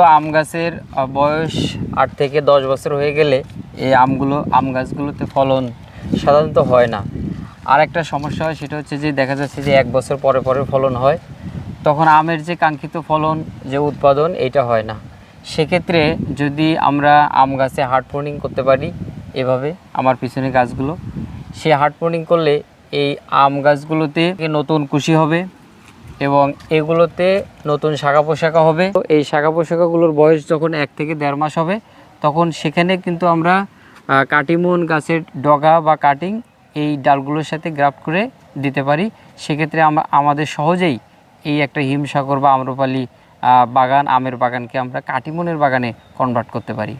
তো আম গাছের বয়স আট থেকে দশ বছর হয়ে গেলে এই আমগুলো, আম গাছগুলোতে ফলন সাধারণত হয় না। আর একটা সমস্যা হয় সেটা হচ্ছে যে দেখা যাচ্ছে যে এক বছর পরে পরে ফলন হয়, তখন আমের যে কাঙ্ক্ষিত ফলন, যে উৎপাদন, এটা হয় না। সেক্ষেত্রে যদি আমরা আম গাছে হার্ড প্রুনিং করতে পারি এভাবে আমার পিছনে গাছগুলো, সে হার্ড প্রুনিং করলে এই আম গাছগুলোতে নতুন খুশি হবে। এবং এগুলোতে নতুন শাখা পোশাকা হবে। তো এই শাখা পোশাকাগুলোর বয়স যখন এক থেকে দেড় মাস হবে, তখন সেখানে কিন্তু আমরা কাটিমন, গাছের ডগা বা কাটিং এই ডালগুলোর সাথে গ্রাফ করে দিতে পারি। সেক্ষেত্রে আমরা আমাদের সহজেই এই একটা হিমসাগর বা আম্রপালি বাগান, আমের বাগানকে আমরা কাটিমনের বাগানে কনভার্ট করতে পারি।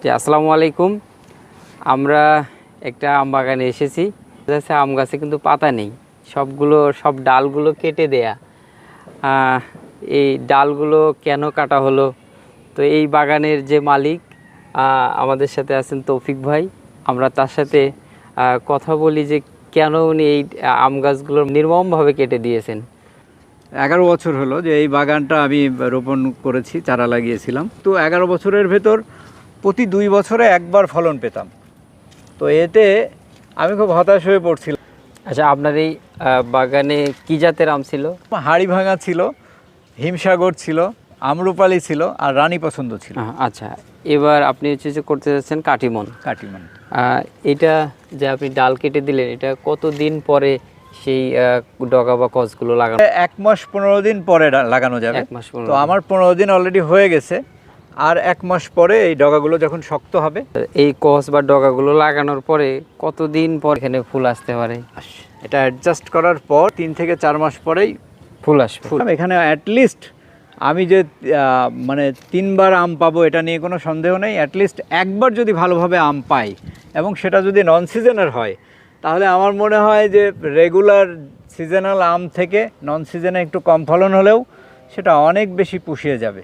জি, আসসালামু আলাইকুম। আমরা একটা আম বাগানে এসেছি। আম গাছে কিন্তু পাতা নেই। সবগুলো, সব ডালগুলো কেটে দেয়া। এই ডালগুলো কেন কাটা হলো? তো এই বাগানের যে মালিক আমাদের সাথে আছেন তৌফিক ভাই। আমরা তার সাথে কথা বলি যে কেন উনি এই আম গাছগুলো নির্মমভাবে কেটে দিয়েছেন। এগারো বছর হলো যে এই বাগানটা আমি রোপণ করেছি, চারা লাগিয়েছিলাম। তো এগারো বছরের ভেতর প্রতি দুই বছরে একবার ফলন পেতাম। তো এতে আমি খুব হতাশ হয়ে পড়ছিলাম। আচ্ছা আপনার এই বাগানে কি জাতের আম ছিল? হাড়ি ভাঙা ছিল হিমসাগর ছিল আম্রপালি ছিল আর রানী পছন্দ ছিল। আচ্ছা এবার আপনি হচ্ছে যে করতে যাচ্ছেন কাটিমন। কাটিমান। আহ, এটা যে আপনি ডাল কেটে দিলেন এটা কতদিন পরে সেই ডগা বা কচগুলো লাগানো? এক মাস পনেরো দিন পরে লাগানো যাবে। এক মাস পনেরো তো আমার পনেরো দিন অলরেডি হয়ে গেছে। আর এক মাস পরে এই ডগাগুলো যখন শক্ত হবে এই কচ বা ডগাগুলো লাগানোর পরে কতদিন পর এখানে ফুল আসতে পারে? এটা অ্যাডজাস্ট করার পর তিন থেকে চার মাস পরেই ফুল আসবে। ফুল। এখানে অ্যাটলিস্ট আমি যে মানে তিনবার আম পাবো এটা নিয়ে কোনো সন্দেহ নেই। অ্যাটলিস্ট একবার যদি ভালোভাবে আম পাই এবং সেটা যদি নন সিজনের হয় তাহলে আমার মনে হয় যে রেগুলার সিজনাল আম থেকে নন সিজনে একটু কম ফলন হলেও সেটা অনেক বেশি পুষিয়ে যাবে।